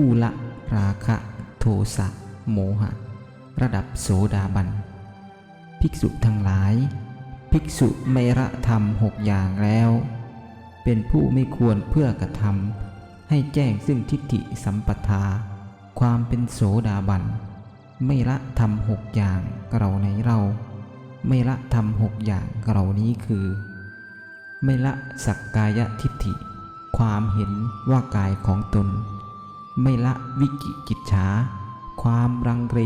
ผู้ละราคะโทสะโมหะ ระดับโสดาบัน ภิกษุทั้งหลาย ภิกษุไม่ละธรรมหกอย่างแล้ว เป็นผู้ไม่ควรเพื่อกระทำให้แจ้งซึ่งทิฏฐิสัมปทา ความเป็นโสดาบัน ไม่ละธรรมหกอย่างเราในเรา ไม่ละธรรมหกอย่างเรานี้คือ ไม่ละสักกายทิฏฐิ ความเห็นว่ากายของตน ไม่ละวิกิกิจฉา ความรังเร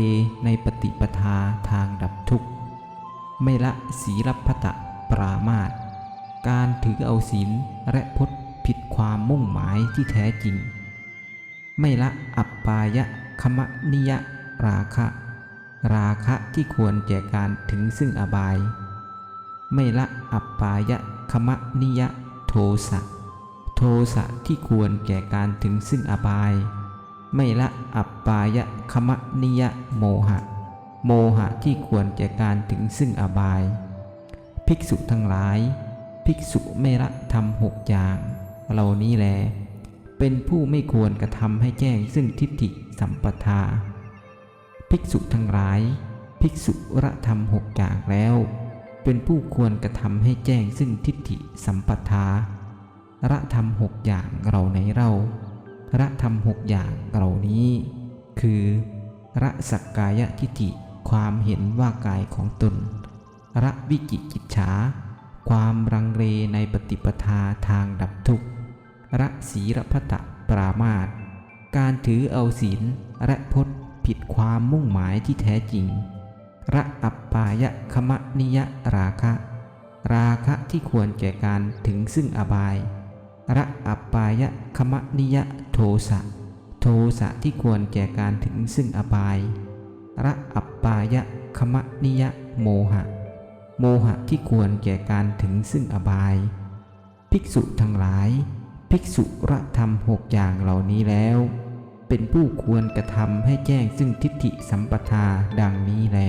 ในปฏิปทาทางดับทุกข์ ไม่ละศีลพัตะปรามาตการถือเอาศีลและพจน์ผิดความมุ่งหมายที่แท้จริง ไม่ละอัปปายะคมะนิยะราคะ ราคะที่ควรแก่การถึงซึ่งอบาย ไม่ละอัปปายะคมะนิยะโทสะ โทสะที่ควรแก่การถึงซึ่งอบาย ไม่ละอัปปายะคมะนิยะโมหะ โมหะที่ควรแก่การถึงซึ่งอบาย ภิกษุทั้งหลาย ภิกษุไม่ละทำหกอย่าง เหล่านี้แล เป็นผู้ไม่ควรกระทำให้แจ้งซึ่งทิฏฐิสัมปทา ภิกษุทั้งหลาย ภิกษุละทำหกอย่างแล้ว เป็นผู้ควรกระทำให้แจ้งซึ่งทิฏฐิสัมปทาละทำหกอย่างเราในเรา ละทำหกอย่างเหล่านี้ คือละสักกายทิฏฐิความเห็นว่ากายของตนละวิจิกิจฉา ความรังเลในปฏิปทาทางดับทุกข์ละศีรพตะปรามาตการถือเอาศีลและพจน์ผิดความมุ่งหมายที่แท้จริง ระอัปปายะคมะนิยะราคะ ราคะที่ควรแก่การถึงซึ่งอบาย ระอัปปายะคมะนิยะโทสะ โทสะที่ควรแก่การถึงซึ่งอบาย ระอัปปายะคมะนิยะโมหะ โมหะที่ควรแก่การถึงซึ่งอบาย ภิกษุทั้งหลาย ภิกษุระทำหกอย่างเหล่านี้แล้ว เป็นผู้ควรกระทำให้แจ้งซึ่งทิฏฐิสัมปทาดังนี้แล